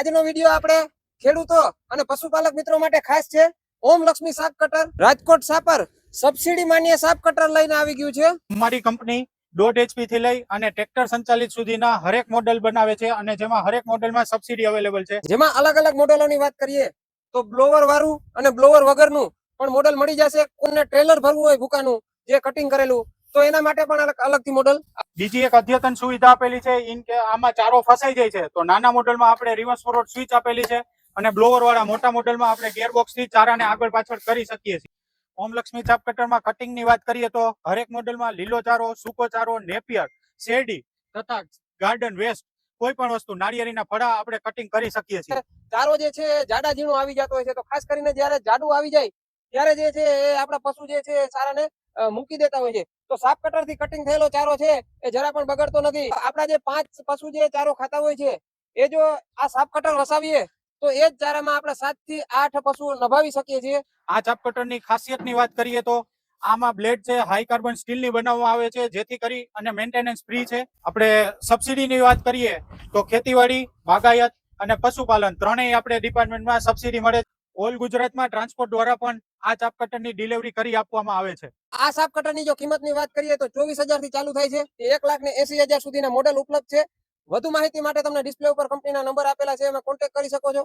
આજનો વીડિયો આપણે ખેડૂતો અને પશુપાલક મિત્રો માટે ખાસ છે. ઓમ લક્ષ્મી સાપ કટર રાજકોટ સાપર સબસિડી માન્ય સાપ કટર લઈને આવી ગયું છે. અમારી કંપની દોઢ એચપી થી લઈ અને ટ્રેક્ટર સંચાલિત સુધીના હરેક મોડેલ બનાવે છે અને જેમાં હરેક મોડેલમાં સબસિડી અવેલેબલ છે. જેમાં અલગ અલગ મોડેલોની વાત કરીએ તો બ્લોવર વાળું અને બ્લોવર વગરનું પણ મોડેલ મળી જશે. કોઈને ટ્રેલર ભરવું હોય ભૂકાનું જે કટિંગ કરેલું તો એના માટે પણ અલગ અલગથી મોડલ બીજી એક અદ્યતન સુવિધા આપેલી છે ઇન કે આમાં ચારો ફસાઈ જાય છે. તો નાના મોડેલમાં આપણે રિવર્સ ફોરવર્ડ સ્વિચ આપેલી છે અને બ્લોવર વાળા મોટા મોડલમાં આપણે ગેરબોક્સથી ચારાને આગળ પાછળ કરી શકીએ છીએ. ઓમ લક્ષ્મી ચાપ કટરમાં કટિંગની વાત કરીએ તો હરેક મોડલમાં લીલો ચારો સૂકો ચારો નેપિયર શેરડી તથા ગાર્ડન વેસ્ટ કોઈ પણ વસ્તુ નાળિયેરીના ફળા આપણે કટિંગ કરી શકીએ છીએ. ચારો જે છે જાડા ઝીણું આવી જતો હોય છે. તો ખાસ કરીને જ્યારે જાડું આવી જાય ત્યારે જે છે એ આપણા પશુ જે છે ચારાને મૂકી દેતા હોય છે. તો સાપ કટરથી કટિંગ થયેલો ચારો છે એ જરા પણ બગડતો નથી. આપણા જે પાંચ પશુ જે ચારો ખાતા હોય છે, એ જો આ સાપ કટર વસાવીએ, તો એ જ ચારામાં આપણે સાતથી આઠ પશુ નભાવી શકીએ છીએ. આ ચાપ કટરની ખાસિયતની વાત કરીએ તો, આમાં બ્લેડ છે, હાઈ કાર્બન સ્ટીલની બનાવવામાં આવે છે, જેથી કરી અને મેન્ટેનન્સ ફ્રી છે. આપણે સબસિડીની વાત કરીએ, તો ખેતીવાડી, બાગાયત અને પશુપાલન ત્રણેય આપણે ડિપાર્ટમેન્ટમાં સબસિડી મળે ઓલ ગુજરાતમાં ટ્રાન્સપોર્ટ દ્વારા પણ આ ચાપ કટરની ડિલિવરી કરી આપવામાં આવે છે. આ સાપ કટરની જો કિંમતની વાત કરીએ તો ચોવીસથી ચાલુ થાય છે. એક લાખ ને એસી હજાર સુધીના મોડેલ ઉપલબ્ધ છે. વધુ માહિતી માટે તમને ડિસ્પ્લે ઉપર કંપનીના નંબર આપેલા છે, એમાં કોન્ટેક્ટ કરી શકો છો.